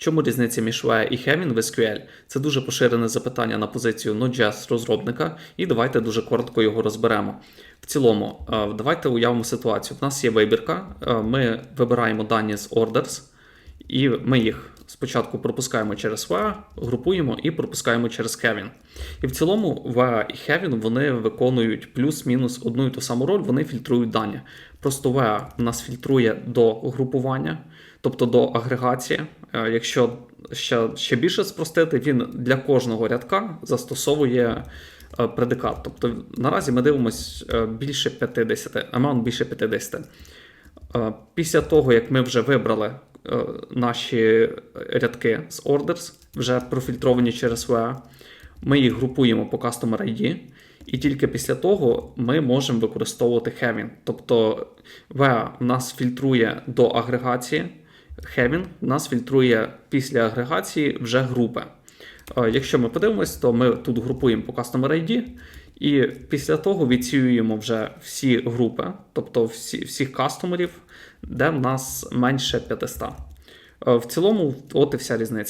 Чому різниця між VE і Hemming в SQL? Це дуже поширене запитання на позицію Node.js розробника, і давайте дуже коротко його розберемо. В цілому, е, давайте уявимо ситуацію. У нас є вибірка, е, ми вибираємо дані з orders, і ми їх спочатку пропускаємо через VE, групуємо і пропускаємо через Heaven. І в цілому VE і Heaven вони виконують плюс-мінус одну і ту саму роль, вони фільтрують дані. Просто у нас фільтрує до групування, тобто до агрегації. Е, Якщо ще, ще більше спростити, він для кожного рядка застосовує е, предикат. Тобто наразі ми дивимося е, більше 50, amount більше 50. Е, Після того, як ми вже вибрали наші рядки з orders, вже профільтровані через VE, ми їх групуємо по Customer ID, і тільки після того ми можемо використовувати Heaven. Тобто VE в нас фільтрує до агрегації, Heaven в нас фільтрує після агрегації вже групи. Е, Якщо ми подивимось, то ми тут групуємо по Customer ID, і після того відсіюємо вже всі групи, тобто всі, всіх кастомерів, де в нас менше 500. Е, В цілому, от і вся різниця.